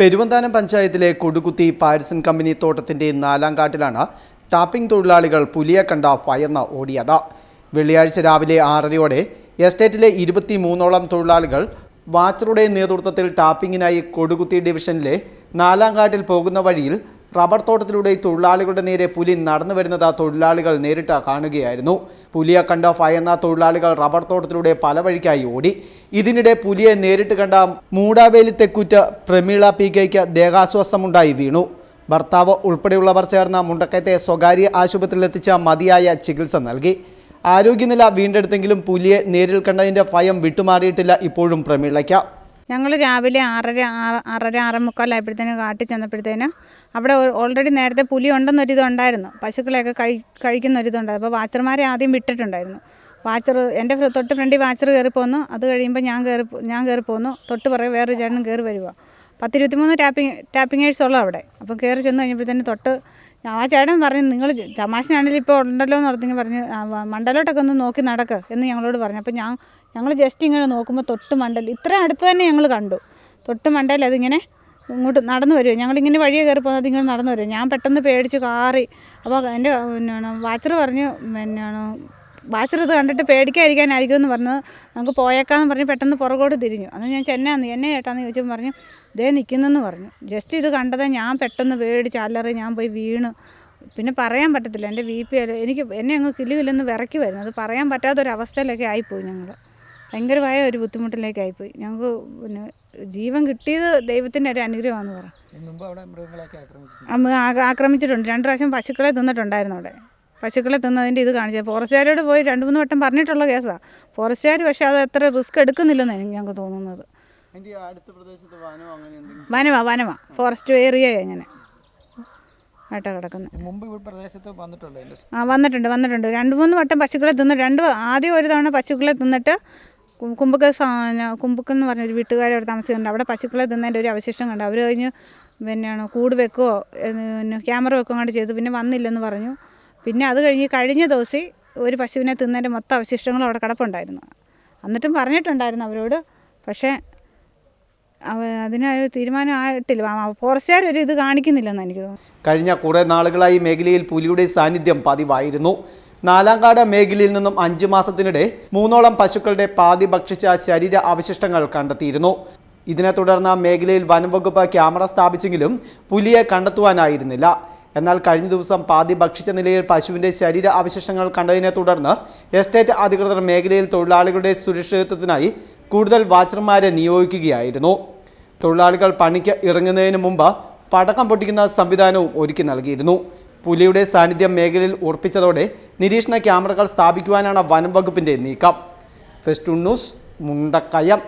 പെരുവന്താനം പഞ്ചായത്തിലെ കൊടുകുത്തി പാരിസൺ കമ്പനി തോട്ടത്തിന്റെ നാലാം കാട്ടിലാണ് ടാപ്പിംഗ് തൊഴിലാളികൾ പുലിയെ കണ്ട ഭയന്ന് ഓടിയത്. വെള്ളിയാഴ്ച രാവിലെ ആറരയോടെ എസ്റ്റേറ്റിലെ ഇരുപത്തി മൂന്നോളം തൊഴിലാളികൾ വാച്ചറുടെ നേതൃത്വത്തിൽ ടാപ്പിങ്ങിനായി കൊടുകുത്തി ഡിവിഷനിലെ നാലാം കാട്ടിൽ പോകുന്ന വഴിയിൽ റബ്ബർ തോട്ടത്തിലൂടെ തൊഴിലാളികളുടെ നേരെ പുലി നടന്നു വരുന്നത് തൊഴിലാളികൾ നേരിട്ട് കാണുകയായിരുന്നു. പുലിയെ കണ്ട ഭയന്ന തൊഴിലാളികൾ റബ്ബർ തോട്ടത്തിലൂടെ പല വഴിക്കായി ഓടി. ഇതിനിടെ പുലിയെ നേരിട്ട് കണ്ട മൂടാവേലി തെക്കുറ്റ പ്രമീള പി കെക്ക് ദേഹാസ്വാസ്ഥമുണ്ടായി വീണു. ഭർത്താവ് ഉൾപ്പെടെയുള്ളവർ ചേർന്ന മുണ്ടക്കയത്തെ സ്വകാര്യ ആശുപത്രിയിൽ എത്തിച്ച മതിയായ ചികിത്സ നൽകി. ആരോഗ്യനില വീണ്ടെടുത്തെങ്കിലും പുലിയെ നേരിൽ കണ്ടതിന്റെ ഭയം വിട്ടുമാറിയിട്ടില്ല ഇപ്പോഴും പ്രമീളയ്ക്ക്. ഞങ്ങൾ രാവിലെ ആറര ആറര ആറേ മുക്കാലായപ്പോഴത്തേന് കാട്ടിൽ ചെന്നപ്പോഴത്തേന് അവിടെ ഓൾറെഡി നേരത്തെ പുലി ഉണ്ടെന്നൊരിതുണ്ടായിരുന്നു പശുക്കളെയൊക്കെ കഴി കഴിക്കുന്നൊരിതുണ്ടായിരുന്നു അപ്പോൾ വാച്ചർമാരെ ആദ്യം വിട്ടിട്ടുണ്ടായിരുന്നു. വാച്ചർ എന്റെ തൊട്ട് ഫ്രണ്ടിൽ വാച്ചർ കയറി പോന്നു. അത് കഴിയുമ്പോൾ ഞാൻ കയറി ഞാൻ കയറി പോന്നു. തൊട്ട് പുറകെ വേറൊരു ചേട്ടനും കയറി വരുക പത്തിരുപത്തിമൂന്ന് ടാപ്പിംഗ് ടാപ്പിങ്ങേഴ്സ് ഉള്ളു അവിടെ. അപ്പോൾ കയറി ചെന്ന് കഴിഞ്ഞപ്പോഴത്തേന് തൊട്ട് ആ ചേട്ടൻ പറഞ്ഞു നിങ്ങൾ തമാശനാണെങ്കിലും ഇപ്പോൾ ഉണ്ടല്ലോ എന്ന് പറഞ്ഞെങ്കിൽ പറഞ്ഞ് മണ്ടലോട്ടൊക്കെ ഒന്ന് നോക്കി നടക്ക് എന്ന് ഞങ്ങളോട് പറഞ്ഞു. അപ്പോൾ ഞാൻ ഞങ്ങൾ ജസ്റ്റ് ഇങ്ങനെ നോക്കുമ്പോൾ തൊട്ട് മണ്ടൽ ഇത്ര അടുത്ത് തന്നെ ഞങ്ങൾ കണ്ടു. തൊട്ട് മണ്ടൽ അതിങ്ങനെ ഇങ്ങോട്ട് നടന്നു വരുമോ ഞങ്ങളിങ്ങനെ വഴിയെ കയറി പോകുന്നത് ഇങ്ങനെ നടന്നു വരുമോ ഞാൻ പെട്ടെന്ന് പേടിച്ച് കാറി. അപ്പോൾ എന്റെ പിന്നെയാണ് വാച്ചർ പറഞ്ഞു പിന്നെയാണ് വാച്ചർ ഇത് കണ്ടിട്ട് പേടിക്കാതിരിക്കാനായിരിക്കും എന്ന് പറഞ്ഞത് നമുക്ക് പോയേക്കാന്ന് പറഞ്ഞ് പെട്ടെന്ന് പുറകോട്ട് തിരിഞ്ഞു. അന്ന് ഞാൻ ചെന്നാന്ന് എന്നെ ഏട്ടാന്ന് ചോദിച്ചപ്പോൾ പറഞ്ഞു. ദേ നിൽക്കുന്നെന്ന് പറഞ്ഞു. ജസ്റ്റ് ഇത് കണ്ടത് ഞാൻ പെട്ടെന്ന് പേടിച്ച് അല്ലറി ഞാൻ പോയി വീണ്. പിന്നെ പറയാൻ പറ്റത്തില്ല. എന്റെ വി പി എനിക്ക് എന്നെ അങ്ങ് കിലി വിറക്കി വരുന്നു അത് പറയാൻ പറ്റാത്തൊരവസ്ഥയിലൊക്കെ ആയിപ്പോയി ഞങ്ങൾ ഭയങ്കരമായ ഒരു ബുദ്ധിമുട്ടിലേക്കായിപ്പോയി. ഞങ്ങൾക്ക് പിന്നെ ജീവൻ കിട്ടിയത് ദൈവത്തിന്റെ ഒരു അനുഗ്രഹമാണെന്ന് പറയാം ആക്രമിച്ചിട്ടുണ്ട്. രണ്ട് പ്രാവശ്യം പശുക്കളെ തിന്നിട്ടുണ്ടായിരുന്നു അവിടെ. പശുക്കളെ തിന്നതിന്റെ ഇത് കാണിച്ചത് ഫോറസ്റ്റുകാരോട് പോയി രണ്ട് മൂന്ന് വട്ടം പറഞ്ഞിട്ടുള്ള കേസാണ് ഫോറസ്റ്റുകാർ പക്ഷേ അത് അത്ര റിസ്ക് എടുക്കുന്നില്ലെന്ന് ഞങ്ങൾക്ക് തോന്നുന്നത്. വനമാ വനമാ ഫോറസ്റ്റ് ഏരിയ എങ്ങനെ ആയിട്ടാ കിടക്കുന്നത് ആ വന്നിട്ടുണ്ട് വന്നിട്ടുണ്ട്. രണ്ട് മൂന്ന് വട്ടം പശുക്കളെ തിന്നിട്ട് രണ്ട് ആദ്യം ഒരു തവണ പശുക്കളെ തിന്നിട്ട് കുമ്പക്ക് എന്ന് പറഞ്ഞൊരു വീട്ടുകാർ അവിടെ താമസിക്കുന്നുണ്ട്. അവിടെ പശുക്കളെ തിന്നതിന്റെ ഒരു അവശിഷ്ടം കണ്ടു. അവർ കഴിഞ്ഞ് പിന്നെയാണ് കൂട് വെക്കുകയോ പിന്നെ ക്യാമറ വെക്കുകയോ കൊണ്ട് ചെയ്തു. പിന്നെ വന്നില്ലെന്ന് പറഞ്ഞു. പിന്നെ അത് കഴിഞ്ഞ് കഴിഞ്ഞ ദിവസം ഒരു പശുവിനെ തിന്നതിന്റെ മൊത്തം അവശിഷ്ടങ്ങളും അവിടെ കിടപ്പുണ്ടായിരുന്നു. എന്നിട്ടും പറഞ്ഞിട്ടുണ്ടായിരുന്നു അവരോട്. പക്ഷേ അതിന് തീരുമാനം ആയിട്ടില്ല. ഫോറസ്റ്റുകാർ ഒരു ഇത് കാണിക്കുന്നില്ലെന്ന് എനിക്ക് തോന്നുന്നു. കഴിഞ്ഞ കുറേ നാളുകളായി മേഖലയിൽ പുലിയുടെ സാന്നിധ്യം പതിവായിരുന്നു. നാലാംകാട് മേഖലയിൽ നിന്നും അഞ്ച് മാസത്തിനിടെ മൂന്നോളം പശുക്കളുടെ പാതി ഭക്ഷിച്ച ശരീര അവശിഷ്ടങ്ങൾ കണ്ടെത്തിയിരുന്നു. ഇതിനെ തുടർന്ന് മേഖലയിൽ വനംവകുപ്പ് ക്യാമറ സ്ഥാപിച്ചെങ്കിലും പുലിയെ കണ്ടെത്തുവാനായിരുന്നില്ല. എന്നാൽ കഴിഞ്ഞ ദിവസം പാതി ഭക്ഷിച്ച നിലയിൽ പശുവിന്റെ ശരീര അവശിഷ്ടങ്ങൾ കണ്ടതിനെ തുടർന്ന് എസ്റ്റേറ്റ് അധികൃതർ മേഖലയിൽ തൊഴിലാളികളുടെ സുരക്ഷിതത്വത്തിനായി കൂടുതൽ വാച്ചർമാരെ നിയോഗിക്കുകയായിരുന്നു. തൊഴിലാളികൾ പണിക്ക് ഇറങ്ങുന്നതിന് മുമ്പ് പടക്കം പൊട്ടിക്കുന്ന സംവിധാനവും ഒരുക്കി നൽകിയിരുന്നു. പുലിയുടെ സാന്നിധ്യം മേഖലയിൽ ഉറപ്പിച്ചതോടെ നിരീക്ഷണ ക്യാമറകൾ സ്ഥാപിക്കുവാനാണ് വനം വകുപ്പിന്റെ നീക്കം. Festoon news Mundakayam.